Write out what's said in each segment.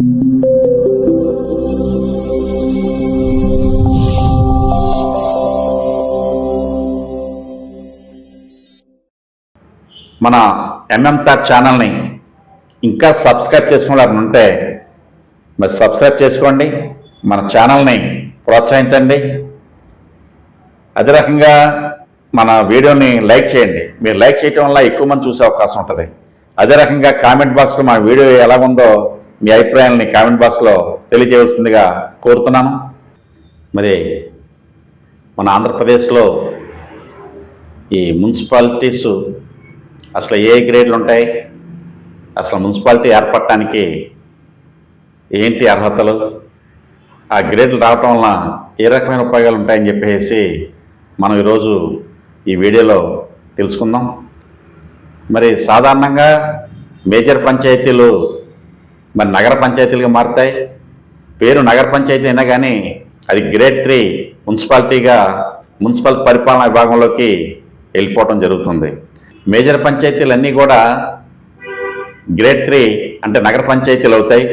మన MM talk ఛానల్ని ఇంకా సబ్స్క్రైబ్ చేసుకున్న ఉంటే మరి సబ్స్క్రైబ్ చేసుకోండి మన ఛానల్ని ప్రోత్సహించండి. అదే రకంగా మన వీడియోని లైక్ చేయండి. మీరు లైక్ చేయటం వల్ల ఎక్కువ మంది చూసే అవకాశం ఉంటుంది. అదే రకంగా కామెంట్ బాక్స్లో మన వీడియో ఎలా ఉందో మీ అభిప్రాయాలని కామెంట్ బాక్స్లో తెలియజేయవలసిందిగా కోరుతున్నాను. మరి మన ఆంధ్రప్రదేశ్లో ఈ మున్సిపాలిటీస్ అసలు ఏ గ్రేడ్లు ఉంటాయి? అసలు మున్సిపాలిటీ ఏర్పడటానికి ఏంటి అర్హతలు? ఆ గ్రేడ్లు రావటం వలన ఏ రకమైన ఉపయోగాలు ఉంటాయని చెప్పేసి మనం ఈరోజు ఈ వీడియోలో తెలుసుకుందాం. మరి సాధారణంగా మేజర్ పంచాయతీలు మరి నగర పంచాయతీలుగా మారుతాయి. పేరు నగర పంచాయతీ అయినా కానీ అది గ్రేడ్ త్రీ మున్సిపాలిటీగా మున్సిపల్ పరిపాలనా విభాగంలోకి వెళ్ళిపోవటం జరుగుతుంది. మేజర్ పంచాయతీలన్నీ కూడా గ్రేడ్ త్రీ అంటే నగర పంచాయతీలు అవుతాయి.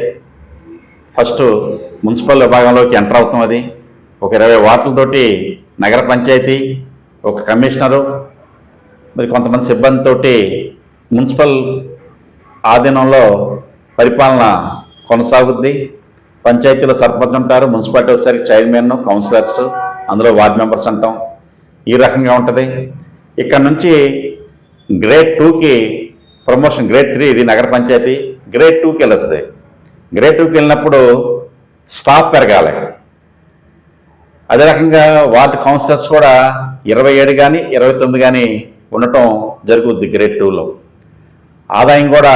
ఫస్ట్ మున్సిపల్ విభాగంలోకి ఎంటర్ అవుతాం అది. ఒక ఇరవై వార్డులతోటి నగర పంచాయతీ ఒక కమిషనరు మరి కొంతమంది సిబ్బందితోటి మున్సిపల్ ఆధీనంలో పరిపాలన కొనసాగుద్ది. పంచాయతీలో సర్పంచ్ ఉంటారు మున్సిపాలిటీ వచ్చేసరికి చైర్మన్ కౌన్సిలర్స్ అందులో వార్డ్ మెంబర్స్ అంటాం ఈ రకంగా ఉంటుంది. ఇక్కడ నుంచి గ్రేడ్ టూకి ప్రమోషన్ గ్రేడ్ త్రీ ఇది నగర పంచాయతీ. గ్రేడ్ టూకి వెళ్తుంది. గ్రేడ్ టూకి వెళ్ళినప్పుడు స్టాఫ్ పెరగాలి. అదే రకంగా వార్డ్ కౌన్సిలర్స్ కూడా ఇరవై ఏడు కానీ ఇరవై తొమ్మిది కానీ ఉండటం జరుగుద్ది గ్రేడ్ టూలో. ఆదాయం కూడా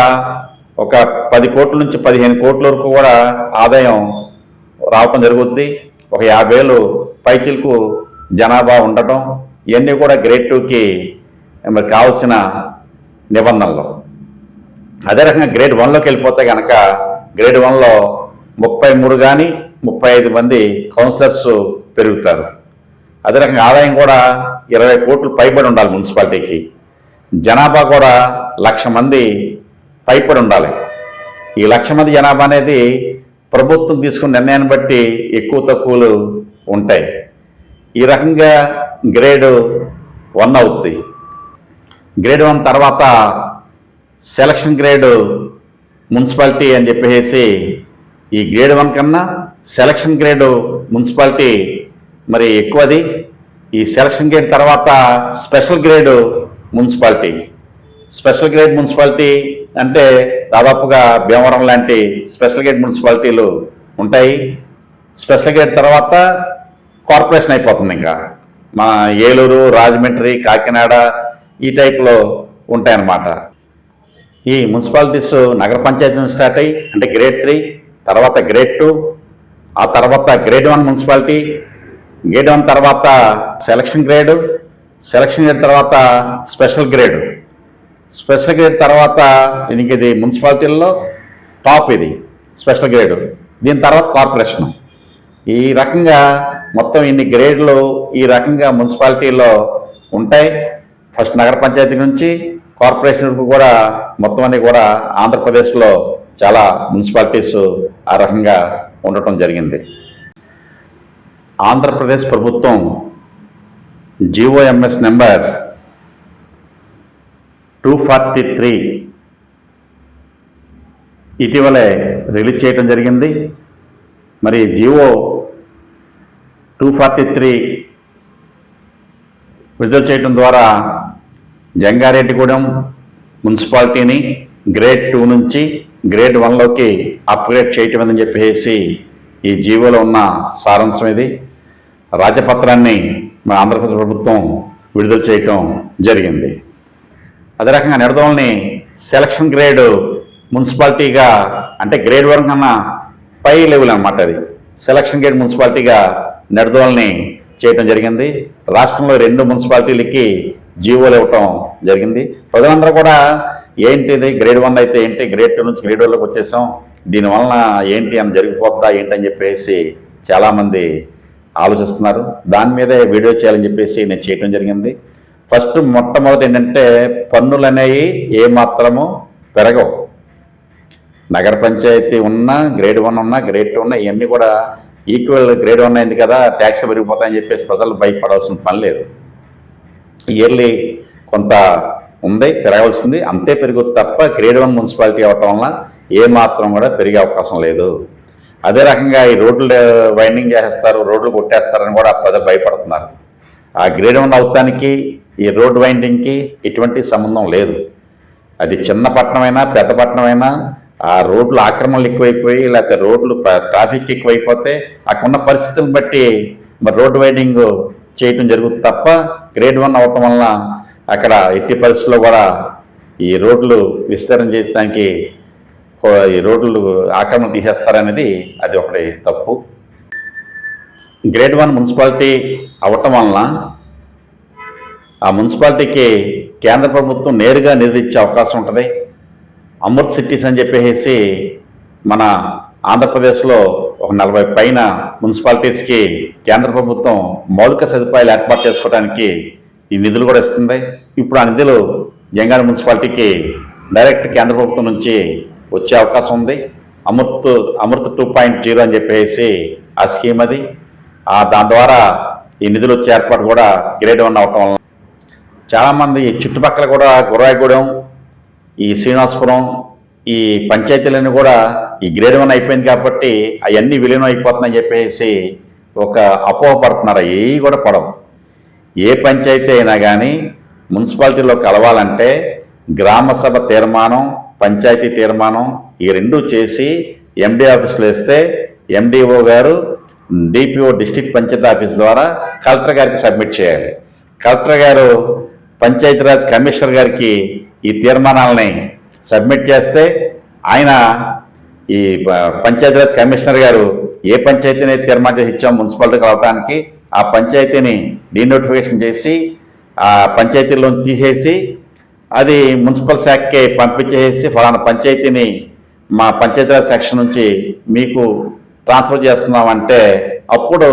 ఒక పది కోట్ల నుంచి పదిహేను కోట్ల వరకు కూడా ఆదాయం రావటం జరుగుతుంది. ఒక యాభై వేలు పైచిలకు జనాభా ఉండటం ఇవన్నీ కూడా గ్రేడ్ టూకి మరి కావాల్సిన నిబంధనలు. అదే రకంగా గ్రేడ్ వన్లోకి వెళ్ళిపోతే కనుక గ్రేడ్ వన్లో ముప్పై మూడు కానీ ముప్పై ఐదు మంది కౌన్సిలర్స్ పెరుగుతారు. అదే రకంగా ఆదాయం కూడా ఇరవై కోట్లు పైబడి ఉండాలి మున్సిపాలిటీకి. జనాభా కూడా లక్ష మంది పైపడి ఉండాలి ఈ లక్ష మంది జనాభా అనేది ప్రభుత్వం తీసుకున్న నిర్ణయాన్ని బట్టి ఎక్కువ తక్కువలు ఉంటాయి. ఈ రకంగా గ్రేడ్ వన్ అవుతుంది గ్రేడ్ వన్ తర్వాత సెలక్షన్ గ్రేడ్ మున్సిపాలిటీ అని చెప్పేసి ఈ గ్రేడ్ వన్ కన్నా సెలక్షన్ గ్రేడ్ మున్సిపాలిటీ మరి ఎక్కువది. ఈ సెలక్షన్ గ్రేడ్ తర్వాత special grade municipality. Special grade municipality అంటే దాదాపుగా భీమవరం లాంటి స్పెషల్ గేట్ మున్సిపాలిటీలు ఉంటాయి. స్పెషల్ గేట్ తర్వాత కార్పొరేషన్ అయిపోతుంది ఇంకా. మా ఏలూరు రాజమండ్రి కాకినాడ ఈ టైప్లో ఉంటాయన్నమాట. ఈ మున్సిపాలిటీస్ నగర పంచాయతీ స్టార్ట్ అయ్యి అంటే గ్రేడ్ త్రీ తర్వాత గ్రేడ్ టూ ఆ తర్వాత grade one municipality grade one తర్వాత సెలక్షన్ గ్రేడు సెలక్షన్ గ్రేడ్ తర్వాత స్పెషల్ గ్రేడు. స్పెషల్ గ్రేడ్ తర్వాత దీనికి ఇది మున్సిపాలిటీల్లో టాప్ ఇది స్పెషల్ గ్రేడ్. దీని తర్వాత కార్పొరేషన్. ఈ రకంగా మొత్తం ఇన్ని గ్రేడ్లు ఈ రకంగా మున్సిపాలిటీలో ఉంటాయి. ఫస్ట్ నగర పంచాయతీ నుంచి కార్పొరేషన్ వరకు కూడా మొత్తం అన్ని కూడా ఆంధ్రప్రదేశ్లో చాలా మున్సిపాలిటీస్ ఆ రకంగా ఉండటం జరిగింది. ఆంధ్రప్రదేశ్ ప్రభుత్వం G O M S number two forty three. ఇటీవలే రిలీజ్ చేయడం జరిగింది. మరి జియో టూ ఫార్టీ త్రీ విడుదల చేయడం ద్వారా జంగారెడ్డిగూడెం మున్సిపాలిటీని గ్రేడ్ టూ నుంచి గ్రేడ్ వన్లోకి అప్గ్రేడ్ చేయటం అని చెప్పేసి ఈ జీవోలో ఉన్న సారాంశం ఇది. రాజపత్రాన్ని మన ఆంధ్రప్రదేశ్ ప్రభుత్వం విడుదల చేయటం జరిగింది. అదే రకంగా నిడదోల్ని సెలక్షన్ గ్రేడ్ మున్సిపాలిటీగా అంటే గ్రేడ్ వన్ కన్నా పై లెవెల్ అనమాట అది. సెలక్షన్ గ్రేడ్ మున్సిపాలిటీగా నిడదోల్ని చేయటం జరిగింది. రాష్ట్రంలో రెండు మున్సిపాలిటీలకి జీవోలు ఇవ్వటం జరిగింది. ప్రజలందరూ కూడా ఏంటిది గ్రేడ్ వన్ అయితే ఏంటి గ్రేడ్ టూ నుంచి గ్రేడ్ వన్లోకి వచ్చేసాం. దీనివలన ఏంటి అని జరిగిపోద్దా ఏంటని చెప్పేసి చాలామంది ఆలోచిస్తున్నారు. దాని మీదే వీడియో చేయాలని చెప్పేసి నేను చేయటం జరిగింది. ఫస్ట్ మొట్టమొదటి ఏంటంటే పన్నులు అనేవి ఏమాత్రము పెరగవు. నగర పంచాయతీ ఉన్నా గ్రేడ్ వన్ ఉన్నా గ్రేడ్ టూ ఉన్నా ఇవన్నీ కూడా ఈక్వల్ గ్రేడ్ వన్ అయింది కదా ట్యాక్స్ పెరిగిపోతాయని చెప్పేసి ప్రజలు భయపడాల్సిన పని లేదు. ఇయర్లీ కొంత ఉంది పెరగాల్సింది. అంతే పెరుగుతుంది తప్ప గ్రేడ్ వన్ మున్సిపాలిటీ అవటం వల్ల ఏ మాత్రం కూడా పెరిగే అవకాశం లేదు. అదే రకంగా ఈ రోడ్లు వైండింగ్ చేసేస్తారు రోడ్లు కొట్టేస్తారని కూడా ప్రజలు భయపడుతున్నారు. ఆ గ్రేడ్ వన్ అవుతానికి ఈ రోడ్ వైండింగ్కి ఎటువంటి సంబంధం లేదు. అది చిన్న పట్టణమైనా పెద్ద పట్టణమైనా ఆ రోడ్లు ఆక్రమణలు ఎక్కువైపోయి లేకపోతే రోడ్లు ట్రాఫిక్ ఎక్కువైపోతే అక్కడున్న పరిస్థితులను బట్టి మరి రోడ్ వైడింగ్ చేయటం జరుగుతుంది తప్ప గ్రేడ్ వన్ అవటం వలన అక్కడ ఎట్టి పరిస్థితుల్లో కూడా ఈ రోడ్లు విస్తరణ చేయడానికి ఈ రోడ్లు ఆక్రమణ తీసేస్తారనేది అది ఒకటి తప్పు. గ్రేడ్ వన్ మున్సిపాలిటీ అవటం వలన మున్సిపాలిటీకి కేంద్ర ప్రభుత్వం నేరుగా నిధులు ఇచ్చే అవకాశం ఉంటుంది. అమృత్ సిటీస్ అని చెప్పేసి మన ఆంధ్రప్రదేశ్లో ఒక నలభై పైన మున్సిపాలిటీస్కి కేంద్ర ప్రభుత్వం మౌలిక సదుపాయాలు ఏర్పాటు చేసుకోవడానికి ఈ నిధులు కూడా ఇస్తుంది. ఇప్పుడు ఆ నిధులు జంగారెడ్డి మున్సిపాలిటీకి డైరెక్ట్ కేంద్ర ప్రభుత్వం నుంచి వచ్చే అవకాశం ఉంది. Amrut Amrut two point zero అని చెప్పేసి ఆ స్కీమ్ అది. దాని ద్వారా ఈ నిధులు వచ్చే ఏర్పాటు కూడా గ్రేడ్ వన్ అవటం వల్ల చాలామంది ఈ చుట్టుపక్కల కూడా గుర్రాయిగూడెం ఈ శ్రీనివాసపురం ఈ పంచాయతీలన్నీ కూడా ఈ గ్రేడ్ వన్ అయిపోయింది కాబట్టి అవన్నీ విలీనం అయిపోతున్నాయని చెప్పేసి ఒక అపోహ పడుతున్నారు. అవి కూడా పడవు. ఏ పంచాయతీ అయినా కానీ మున్సిపాలిటీలో కలవాలంటే గ్రామసభ తీర్మానం పంచాయతీ తీర్మానం ఈ రెండు చేసి ఎండి ఆఫీస్లో వేస్తే ఎండిఓ గారు డిపిఓ డిస్టిక్ పంచాయతీ ఆఫీస్ ద్వారా కలెక్టర్ గారికి సబ్మిట్ చేయాలి. కలెక్టర్ గారు పంచాయతీరాజ్ కమిషనర్ గారికి ఈ తీర్మానాలని సబ్మిట్ చేస్తే ఆయన ఈ పంచాయతీరాజ్ కమిషనర్ గారు ఏ పంచాయతీని అయితే తీర్మానం చేసి ఇచ్చాం మున్సిపాలిటీకి రావడానికి ఆ పంచాయతీని డీనోటిఫికేషన్ చేసి ఆ పంచాయతీలోని తీసేసి అది మున్సిపల్ శాఖకి పంపించేసి ఫలానా పంచాయతీని మా పంచాయతీరాజ్ సెక్షన్ నుంచి మీకు ట్రాన్స్ఫర్ చేస్తున్నామంటే అప్పుడు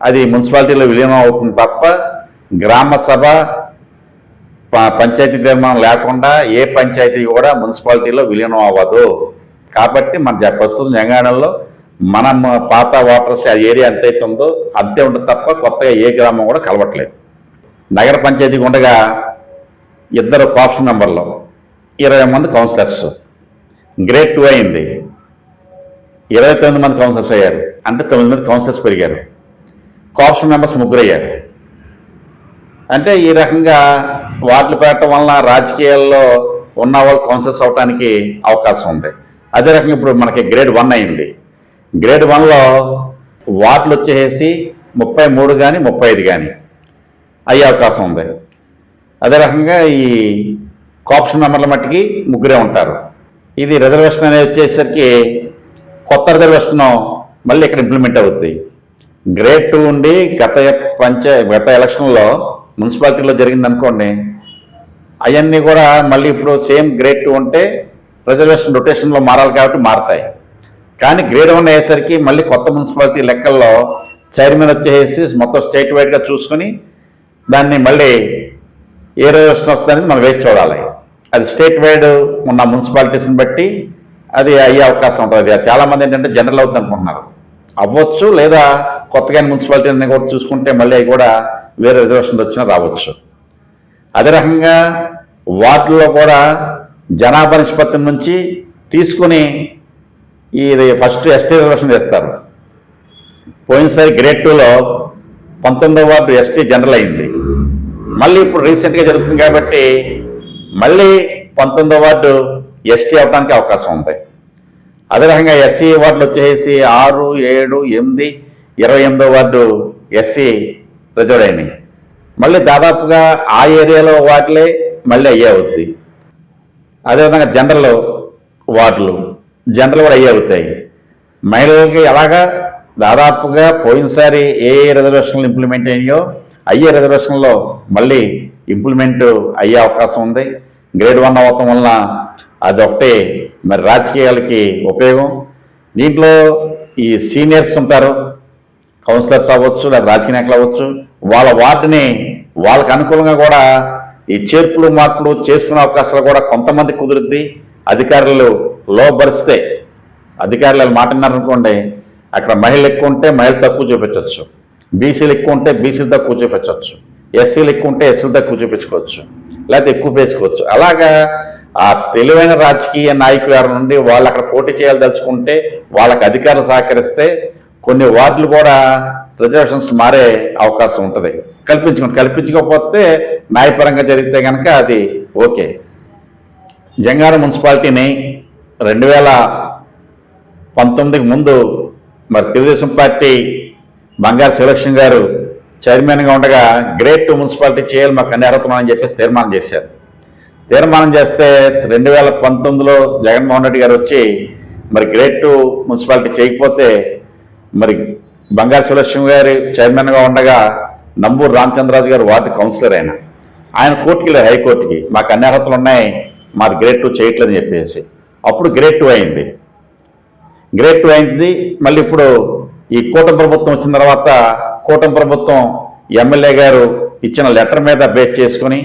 అది మున్సిపాలిటీలో విలీనం అవుతుంది తప్ప గ్రామ సభ పంచాయతీ తీర్మానం లేకుండా ఏ పంచాయతీ కూడా మున్సిపాలిటీలో విలీనం అవ్వదు. కాబట్టి మన ప్రస్తుతం జంగాణంలో మనం పాత వాటర్స్ ఆ ఏరియా ఎంతైతే ఉందో అంతే ఉంటుంది తప్ప కొత్తగా ఏ గ్రామం కూడా కలవట్లేదు. నగర పంచాయతీకి ఉండగా ఇద్దరు కాప్షన్ నెంబర్లు ఇరవై మంది కౌన్సిలర్స్. గ్రేడ్ టూ అయింది. ఇరవై తొమ్మిది మంది కౌన్సిలర్స్ అయ్యారు. అంటే తొమ్మిది మంది కౌన్సిలర్స్ పెరిగారు. కాప్షన్ మెంబర్స్ ముగ్గురు అయ్యారు అంటే ఈ రకంగా వార్డులు పెట్టడం వలన రాజకీయాల్లో ఉన్న వాళ్ళు కౌన్సిలర్స్ అవడానికి అవకాశం ఉంది. అదే రకంగా ఇప్పుడు మనకి గ్రేడ్ వన్ అయింది. గ్రేడ్ వన్లో వార్డులు వచ్చేసి ముప్పై మూడు కానీ ముప్పై ఐదు కానీ అయ్యే అవకాశం ఉంది. అదే రకంగా ఈ కాప్షన్ మెంబర్ల మట్టికి ముగ్గురే ఉంటారు. ఇది రిజర్వేషన్ అనేది వచ్చేసరికి కొత్త రిజర్వేషన్ మళ్ళీ ఇక్కడ ఇంప్లిమెంట్ అవుద్ది. గ్రేడ్ టూ ఉండి గత పంచ గత ఎలక్షన్లో మున్సిపాలిటీలో జరిగింది అనుకోండి అవన్నీ కూడా మళ్ళీ ఇప్పుడు సేమ్ గ్రేడ్ టూ ఉంటే రిజర్వేషన్ రొటేషన్లో మారాలి కాబట్టి మారతాయి. కానీ గ్రేడ్ వన్ అయ్యేసరికి మళ్ళీ కొత్త మున్సిపాలిటీ లెక్కల్లో చైర్మన్ వచ్చేసి మొత్తం స్టేట్ వైడ్గా చూసుకొని దాన్ని మళ్ళీ ఏ రిజర్వేషన్ వస్తుందని మనం వేచి చూడాలి. అది స్టేట్ వైడ్ ఉన్న మున్సిపాలిటీస్ని బట్టి అది అయ్యే అవకాశం ఉంటుంది. అది చాలామంది ఏంటంటే జనరల్ అవుతుంది అనుకుంటున్నారు. అవ్వచ్చు లేదా కొత్తగా మున్సిపాలిటీని కూడా చూసుకుంటే మళ్ళీ అవి కూడా వేరే రిజర్వేషన్ వచ్చినా రావచ్చు. అదే రకంగా వార్డులో కూడా జనాభా నిష్పత్తి నుంచి తీసుకుని ఇది ఫస్ట్ ఎస్టీ రిజర్వేషన్ చేస్తారు. పోయినసారి గ్రేడ్ టూలో పంతొమ్మిదో వార్డు ఎస్టీ జనరల్ అయింది. మళ్ళీ ఇప్పుడు రీసెంట్గా జరుగుతుంది కాబట్టి మళ్ళీ పంతొమ్మిదో వార్డు ఎస్టీ అవడానికి అవకాశం ఉంది. అదే రకంగా ఎస్సీ వార్డులు వచ్చేసి ఆరు ఏడు ఎనిమిది ఇరవై ఎనిమిదో వార్డు ఎస్సీ రిజర్వ్ అయినాయి. మళ్ళీ దాదాపుగా ఆ ఏరియాలో వాటిలే మళ్ళీ అయ్యే అవుతుంది అదేవిధంగా జనరల్ వార్డులు జనరల్ కూడా అయ్యే అవుతాయి. మహిళలకి ఎలాగా దాదాపుగా పోయినసారి ఏ ఏ రిజర్వేషన్లు ఇంప్లిమెంట్ అయినాయో అయ్యే రిజర్వేషన్లో మళ్ళీ ఇంప్లిమెంట్ అయ్యే అవకాశం ఉంది. గ్రేడ్ వన్ అవటం వలన అదొకటే మరి రాజకీయాలకి ఉపయోగం. దీంట్లో ఈ సీనియర్స్ ఉంటారు కౌన్సిలర్స్ అవ్వచ్చు లేదా రాజకీయ నాయకులు అవ్వచ్చు వాళ్ళ వార్డుని వాళ్ళకు అనుకూలంగా కూడా ఈ చేర్పులు మార్పులు చేసుకునే అవకాశాలు కూడా కొంతమంది కుదురుద్ది. అధికారులు లోబరిస్తే అధికారులు వాళ్ళు మాట అక్కడ మహిళలు ఎక్కువ ఉంటే మహిళలు తక్కువ చూపించవచ్చు. బీసీలు ఎక్కువ ఉంటే బీసీలు తక్కువ చూపించవచ్చు. ఎస్సీలు ఎక్కువ ఉంటే ఎస్సీలు తక్కువ చూపించుకోవచ్చు. లేకపోతే ఎక్కువ పేసుకోవచ్చు. అలాగా ఆ తెలివైన రాజకీయ నాయకుల నుండి వాళ్ళు అక్కడ పోటీ చేయదలుచుకుంటే వాళ్ళకి అధికారులు సహకరిస్తే కొన్ని వార్డులు కూడా రిజర్వేషన్స్ మారే అవకాశం ఉంటుంది. కల్పించుకుని కల్పించకపోతే న్యాయపరంగా జరిగితే కనుక అది ఓకే. జంగారం మున్సిపాలిటీని రెండు వేల పంతొమ్మిదికి ముందు మరి తెలుగుదేశం పార్టీ బంగారు శివలక్ష్మి గారు చైర్మన్గా ఉండగా గ్రేట్ టూ మున్సిపాలిటీ చేయాలి మాకు అన్ని అని చెప్పేసి తీర్మానం చేశారు. తీర్మానం చేస్తే రెండు వేల పంతొమ్మిదిలో జగన్మోహన్ రెడ్డి గారు వచ్చి మరి గ్రేట్ టూ మున్సిపాలిటీ చేయకపోతే మరి బంగారు శివలక్ష్మి గారి చైర్మన్గా ఉండగా నంబూరు రామచంద్రరాజు గారు వార్డు కౌన్సిలర్ ఆయన ఆయన కోర్టుకి వెళ్ళారు హైకోర్టుకి మాకు అన్ని అర్హతలు ఉన్నాయి మాది గ్రేడ్ టూ చేయట్లేదని చెప్పేసి. అప్పుడు గ్రేడ్ టూ అయింది. గ్రేడ్ టూ అయింది మళ్ళీ ఇప్పుడు ఈ కూటమి ప్రభుత్వం వచ్చిన తర్వాత కూటమి ప్రభుత్వం ఎమ్మెల్యే గారు ఇచ్చిన లెటర్ మీద బేస్ చేసుకుని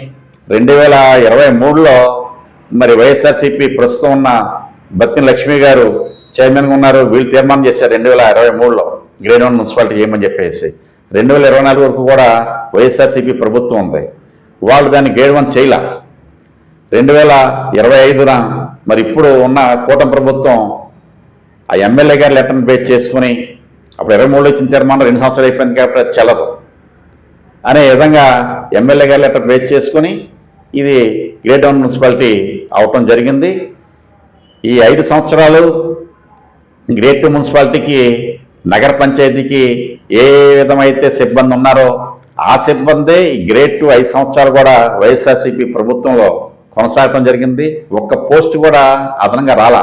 రెండు వేల ఇరవై మూడులో మరి వైఎస్ఆర్సీపీ ప్రస్తుతం ఉన్న బత్తిన లక్ష్మి గారు చైర్మన్గా ఉన్నారు. వీళ్ళు తీర్మానం చేశారు రెండు వేల ఇరవై మూడులో. గ్రేడ్ వన్ మున్సిపాలిటీ చేయమని చెప్పేసి. రెండు వేల ఇరవై నాలుగు వరకు కూడా వైఎస్ఆర్సీపీ ప్రభుత్వం ఉంది. వాళ్ళు దాన్ని గ్రేడ్ వన్ చేయలే. రెండు వేల ఇరవై ఐదున మరి ఇప్పుడు ఉన్న కూటమి ప్రభుత్వం ఆ ఎమ్మెల్యే గారు లెటర్ని బేస్ చేసుకుని అప్పుడు ఇరవై మూడులో ఇచ్చిన తీర్మానం రెండు సంవత్సరాలు అయిపోయింది కాబట్టి అది చెల్లదు. అనే విధంగా ఎమ్మెల్యే గారు లెటర్ బేస్ చేసుకుని ఇది గ్రేట్ వన్ మున్సిపాలిటీ అవటం జరిగింది. ఈ ఐదు సంవత్సరాలు గ్రేట్ మున్సిపాలిటీకి నగర పంచాయతీకి ఏ విధమైతే సిబ్బంది ఉన్నారో ఆ సిబ్బందే ఈ గ్రేట్ టూ ఐదు సంవత్సరాలు కూడా వైఎస్ఆర్సీపీ ప్రభుత్వంలో కొనసాగటం జరిగింది. ఒక్క పోస్ట్ కూడా అదనంగా రాలా.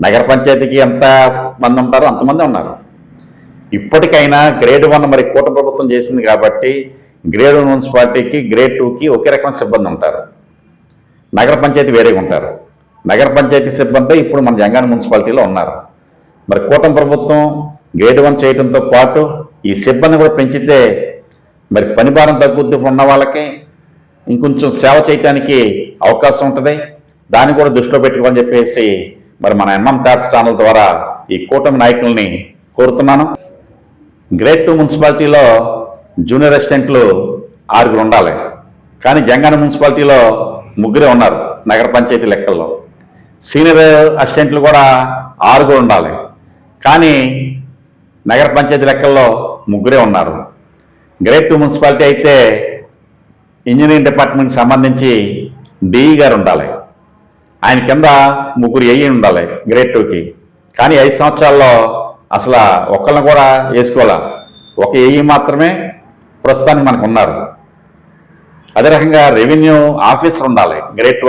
నగర పంచాయతీకి ఎంత మంది ఉంటారో అంతమంది ఉన్నారు. ఇప్పటికైనా గ్రేడ్ వన్ మరి కూట ప్రభుత్వం చేసింది కాబట్టి గ్రేడ్ వన్ మున్సిపాలిటీకి గ్రేడ్ టూకి ఒకే రకమైన సిబ్బంది ఉంటారు. నగర పంచాయతీ వేరేగా ఉంటారు. నగర పంచాయతీ సిబ్బంది ఇప్పుడు మన జంగాన మున్సిపాలిటీలో ఉన్నారు. మరి కూటమి ప్రభుత్వం గ్రేడ్ వన్ చేయడంతో పాటు ఈ సిబ్బంది కూడా పెంచితే మరి పని భారం తగ్గుద్ది ఉన్న వాళ్ళకి. ఇంకొంచెం సేవ చేయటానికి అవకాశం ఉంటుంది. దాన్ని కూడా దృష్టిలో పెట్టుకోమని చెప్పేసి మరి మన ఎంఎం థాట్స్ ఛానల్ ద్వారా ఈ కూటమి నాయకుల్ని కోరుతున్నాను. గ్రేడ్ టూ మున్సిపాలిటీలో జూనియర్ అసిస్టెంట్లు ఆరుగురు ఉండాలి. కానీ జంగాన మున్సిపాలిటీలో ముగ్గురే ఉన్నారు నగర పంచాయతీ లెక్కల్లో. సీనియర్ అసిస్టెంట్లు కూడా ఆరుగురు ఉండాలి. కానీ నగర పంచాయతీ లెక్కల్లో ముగ్గురే ఉన్నారు. గ్రేట్ టూ మున్సిపాలిటీ అయితే ఇంజనీరింగ్ డిపార్ట్మెంట్కి సంబంధించి డిఈ గారు ఉండాలి. ఆయన కింద ముగ్గురు ఏఈ ఉండాలి గ్రేడ్ టూకి. కానీ ఐదు సంవత్సరాల్లో అసలు ఒక్కళ్ళని కూడా వేసుకోవాలా? ఒక ఏఈ మాత్రమే ప్రస్తుతానికి మనకు ఉన్నారు. అదే రకంగా రెవెన్యూ ఆఫీసర్ ఉండాలి గ్రేట్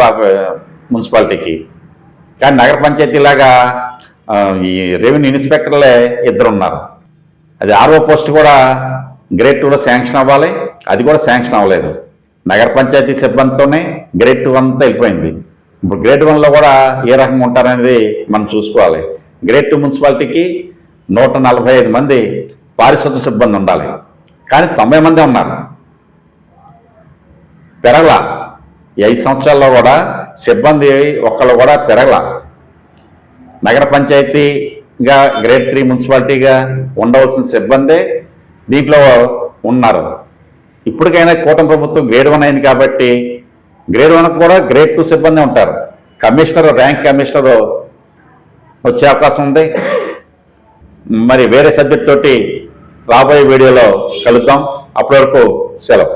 మున్సిపాలిటీకి. కానీ నగర పంచాయతీలాగా ఈ రెవెన్యూ ఇన్స్పెక్టర్లే ఇద్దరు ఉన్నారు అది ఆర్ఓ పోస్ట్ కూడా గ్రేడ్ టూలో శాంక్షన్ అవ్వాలి. అది కూడా శాంక్షన్ అవ్వలేదు. నగర పంచాయతీ సిబ్బందితోనే గ్రేడ్ టూ అంతా వెళ్ళిపోయింది. ఇప్పుడు గ్రేడ్ వన్లో కూడా ఏ రకంగా ఉంటారనేది మనం చూసుకోవాలి. గ్రేడ్ టూ మున్సిపాలిటీకి నూట నలభై ఐదు మంది పారిశుద్ధ సిబ్బంది ఉండాలి. కానీ తొంభై మంది ఉన్నారు. పెరగల. ఈ ఐదు సంవత్సరాల్లో కూడా సిబ్బంది ఒక్కళ్ళు కూడా పెరగల. నగర పంచాయతీగా గ్రేడ్ త్రీ మున్సిపాలిటీగా ఉండవలసిన సిబ్బందే దీంట్లో ఉన్నారు. ఇప్పటికైనా కూటమి ప్రభుత్వం గ్రేడ్ వన్ అయింది కాబట్టి గ్రేడ్ వన్ కూడా గ్రేడ్ టూ సిబ్బంది ఉంటారు. కమిషనర్ ర్యాంక్ కమిషనర్ వచ్చే అవకాశం ఉంది. మరి వేరే సబ్జెక్ట్ తోటి రాబోయే వీడియోలో కలుద్దాం. అప్పటి వరకు సెలవు.